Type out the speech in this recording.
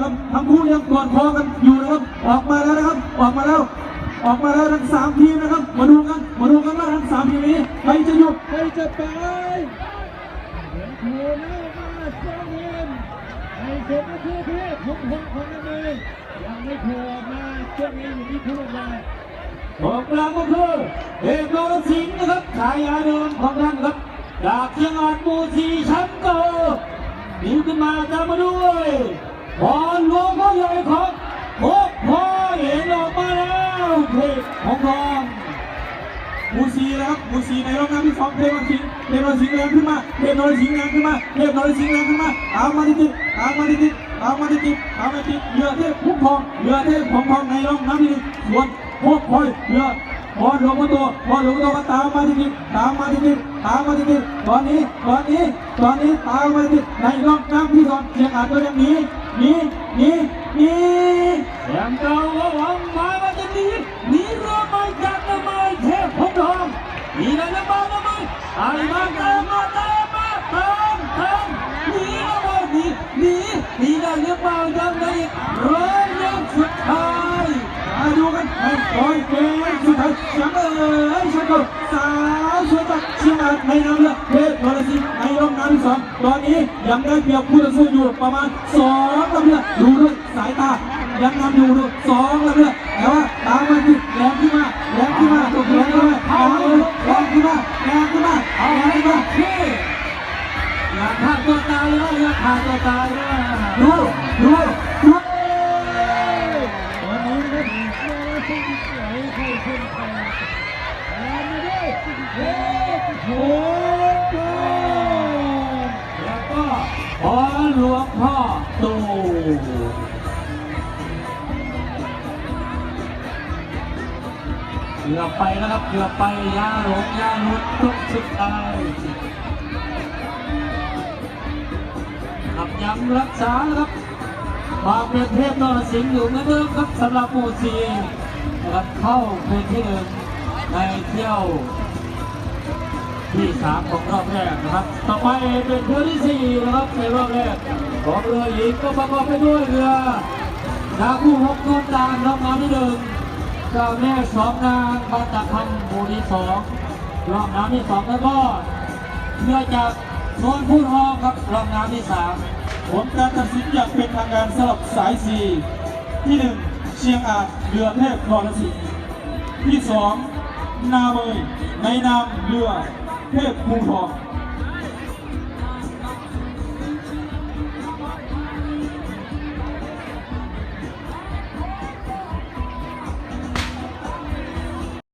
นะครับทั้งคู่ยังกอดคอกันอยู่นะครับ ออกมาแล้วนะครับ ออกมาแล้ว ออกมาแล้วทั้งสามทีมนะครับ มาดูกัน มาดูกันว่าทั้งสามทีมนี้ใครจะหยุดใครจะไปเห็นโผล่หน้ามาสองทีมในสุดก็คือพี่ผมผมของนั่นเองยังไม่โผล่มาช่วงนี้อยู่ที่ผู้ใหญ่ของกลางก็คือเอกโนรสิงห์นะครับฉายาเดิมของท่านครับจากเชียงรายบูซีแชมป์เก่าดีขึ้นมาตามมาด้วย บอลลวงพ่อใหญ่ของพบพอเห็นออกมาแล้วเพของทองบูซีนะครับบูซีในรอบน้ำที่สองเทพนรสิงห์เทพนรสิงห์แรงขึ้นมาเทพนรสิงห์แรงขึ้นมาเทพนรสิงห์แรงขึ้นมาตามมาติดตามมาติดตามมาติดตามมาติดๆเรือเทพพุ่มทองเรือเทพของทองในรอบน้ำที่หนึ่งส่วนพวกพอยเรือพอลหลวงพ่อโตพอหลวงพ่อโตก็ตามมาทีๆตามมาทีๆตามมาทีๆตอนนี้ตอนนี้ตอนนี้ตามมาทีๆในรอบน้ำที่สองเชียงอาจก็ยังหนี นีหนีหนีแชมป์เก่าระวังมาว่าจะนีหนีเรือไม่จากทำไมเทพพงทองนีอะไรนะบ้าทำไมอะไอ้มาเตามมาเตามมาเตามเตามนีแล้วบ่นีหนีหนีได้หรือเปล่ายังไงร้อยยังสุดท้ายมาดูกันไอ้คอยเกมสุด ที่สองตอนนี้ยังได้เปรียบคู่ต่อสู้อยู่ประมาณสองลำเรือดดูด้วยสายตา ยังนำอยู่ด้วยสองลำเรือดแต่ว่าตามมาที่แรงขึ้นมาแรงขึ้นมาแรงขึ้นมาเอาแรงขึ้นมาแรงขึ้นมาเอาแรงขึ้นมาพี่อย่าฆ่าตัวตายเลยอย่าฆ่าตัวตายเลยดูดูดูวันนี้นะครับมาแล้วสิ่งที่ไห หลวงพ่อโตเกือบไปแล้วครับเกือบไปยาหลงยาหลุดทุกสุดท้ายขับย้ำรักษาครับความเป็นเทพนรสิงห์อยู่เหมือนเดิมครับสำหรับหมู่ซีนะครับเข้าเป็นที่หนึ่งในเที่ยว ที่สามของรอบแรกนะครับ ต่อไปเป็นเรือที่สี่นะครับในรอบแรกของเรือหญิงก็ประกอบไปด้วยเรือดาวผู้หกต้นดานรอบน้ำที่หนึ่งเจ้าแม่สองนางบานตะพันหมู่ที่สองรอบน้ำที่สองแล้วก็เรือจากโซนผู้ทองครับรอบน้ำที่สามผลการตัดสินอย่างเป็นทางการสำหรับสายสี่ที่หนึ่งเชียงอาจเรือเทพนรสิงห์ที่สองนาเมยในนามเรือ เทพภูทอง